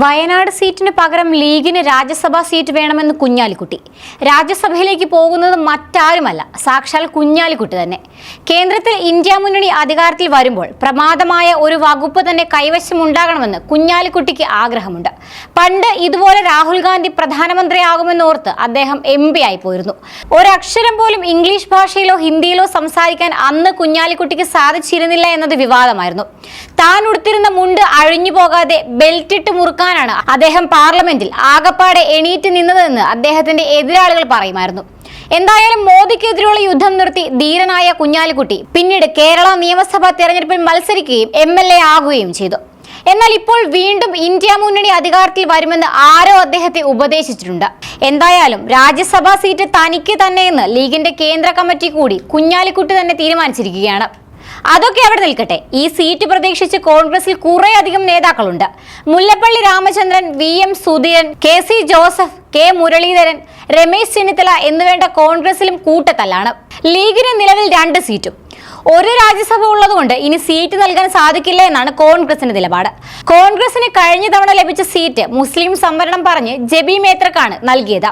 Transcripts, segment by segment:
വയനാട് സീറ്റിന് പകരം ലീഗിന് രാജ്യസഭാ സീറ്റ് വേണമെന്ന് കുഞ്ഞാലിക്കുട്ടി. രാജ്യസഭയിലേക്ക് പോകുന്നത് മറ്റാരുമല്ല സാക്ഷാൽ കുഞ്ഞാലിക്കുട്ടി തന്നെ. കേന്ദ്രത്തിൽ ഇന്ത്യ മുന്നണി അധികാരത്തിൽ വരുമ്പോൾ പ്രമാദമായ ഒരു വകുപ്പ് തന്നെ കൈവശമുണ്ടാകണമെന്ന് കുഞ്ഞാലിക്കുട്ടിക്ക് ആഗ്രഹമുണ്ട്. പണ്ട് ഇതുപോലെ രാഹുൽ ഗാന്ധി പ്രധാനമന്ത്രിയാകുമെന്നോർത്ത് അദ്ദേഹം എം പി ആയി പോയിരുന്നു. ഒരക്ഷരം പോലും ഇംഗ്ലീഷ് ഭാഷയിലോ ഹിന്ദിയിലോ സംസാരിക്കാൻ അന്ന് കുഞ്ഞാലിക്കുട്ടിക്ക് സാധിച്ചിരുന്നില്ല എന്നത് വിവാദമായിരുന്നു. താൻ ഉടുത്തിരുന്ന മുണ്ട് അഴിഞ്ഞു പോകാതെ ബെൽറ്റിട്ട് മുറുക്കാനാണ് അദ്ദേഹം പാർലമെന്റിൽ ആകപ്പാടെ എണീറ്റ് നിന്നതെന്ന് അദ്ദേഹത്തിന്റെ എതിരാളികൾ പറയുമായിരുന്നു. എന്തായാലും മോദിക്കെതിരെയുള്ള യുദ്ധം നിർത്തി ധീരനായ കുഞ്ഞാലിക്കുട്ടി പിന്നീട് കേരള നിയമസഭാ തെരഞ്ഞെടുപ്പിൽ മത്സരിക്കുകയും എം എൽ എ ആകുകയും ചെയ്തു. എന്നാൽ ഇപ്പോൾ വീണ്ടും ഇന്ത്യ മുന്നണി അധികാരത്തിൽ വരുമെന്ന് ആരോ അദ്ദേഹത്തെ ഉപദേശിച്ചിട്ടുണ്ട്. എന്തായാലും രാജ്യസഭാ സീറ്റ് തനിക്ക് തന്നെയെന്ന് ലീഗിന്റെ കേന്ദ്ര കമ്മിറ്റി കൂടി കുഞ്ഞാലിക്കുട്ടി തന്നെ തീരുമാനിച്ചിരിക്കുകയാണ്. അതൊക്കെ അവിടെ നിൽക്കട്ടെ. ഈ സീറ്റ് പ്രതീക്ഷിച്ച് കോൺഗ്രസിൽ കുറേയധികം നേതാക്കളുണ്ട്. Mullappally Ramachandran V M Sudheeran K C Joseph K Muraleedharan Ramesh Chennithala എന്നുവേണ്ട കോൺഗ്രസിലും കൂട്ടത്തല്ലാണ്. ലീഗിന് നിലവിൽ രണ്ട് സീറ്റും. ഒരു രാജ്യസഭ ഉള്ളതുകൊണ്ട് ഇനി സീറ്റ് നൽകാൻ സാധിക്കില്ല എന്നാണ് കോൺഗ്രസിന്റെ നിലപാട്. കോൺഗ്രസിന് കഴിഞ്ഞ തവണ ലഭിച്ച സീറ്റ് മുസ്ലിം സംവരണം പറഞ്ഞ് ജബി മേത്രക്കാണ് നൽകിയത്.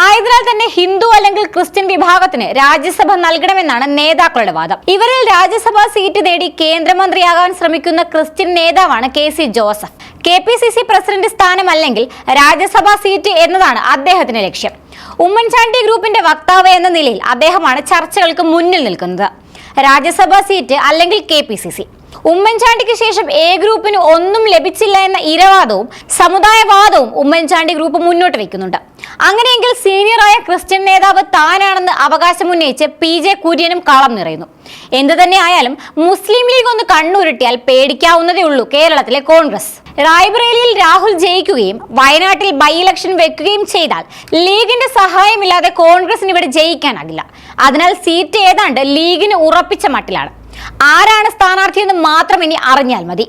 ആയതിനാൽ തന്നെ ഹിന്ദു അല്ലെങ്കിൽ ക്രിസ്ത്യൻ വിഭാഗത്തിന് രാജ്യസഭ നൽകണമെന്നാണ് നേതാക്കളുടെ വാദം. ഇവരിൽ രാജ്യസഭാ സീറ്റ് നേടി കേന്ദ്രമന്ത്രിയാകാൻ ശ്രമിക്കുന്ന ക്രിസ്ത്യൻ നേതാവാണ് K C Joseph. K P C C president സ്ഥാനമല്ലെങ്കിൽ Rajya Sabha seat എന്നതാണ് അദ്ദേഹത്തിന്റെ ലക്ഷ്യം. ഉമ്മൻചാണ്ടി ഗ്രൂപ്പിന്റെ വക്താവ് എന്ന നിലയിൽ അദ്ദേഹമാണ് ചർച്ചകൾക്ക് മുന്നിൽ നിൽക്കുന്നത്. രാജ്യസഭാ സീറ്റ് അല്ലെങ്കിൽ കെ പി സി സി. ഉമ്മൻചാണ്ടിക്ക് ശേഷം എ ഗ്രൂപ്പിന് ഒന്നും ലഭിച്ചില്ല എന്ന ഇരവാദവും സമുദായവാദവും ഉമ്മൻചാണ്ടി ഗ്രൂപ്പ് മുന്നോട്ട് വെക്കുന്നുണ്ട് അങ്ങനെയെങ്കിൽ സീനിയറായ ക്രിസ്ത്യൻ നേതാവ് താനാണെന്ന് അവകാശമുന്നയിച്ച് പി ജെ കുര്യനും കളം നിറയുന്നു. എന്തു തന്നെ ആയാലും മുസ്ലിം ലീഗ് ഒന്ന് കണ്ണുരുട്ടിയാൽ പേടിക്കാവുന്നതേ ഉള്ളൂ കേരളത്തിലെ കോൺഗ്രസ്. റായ്ബറേലിയിൽ രാഹുൽ ജയിക്കുകയും വയനാട്ടിൽ ബൈ ഇലക്ഷൻ വെക്കുകയും ചെയ്താൽ ലീഗിന്റെ സഹായമില്ലാതെ കോൺഗ്രസിന് ഇവിടെ ജയിക്കാനാകില്ല. അതിനാൽ സീറ്റ് ഏതാണ്ട് ലീഗിന് ഉറപ്പിച്ച മട്ടിലാണ്. ആരാണ് സ്ഥാനാർത്ഥിയെന്ന് മാത്രം ഇനി അറിഞ്ഞാൽ മതി.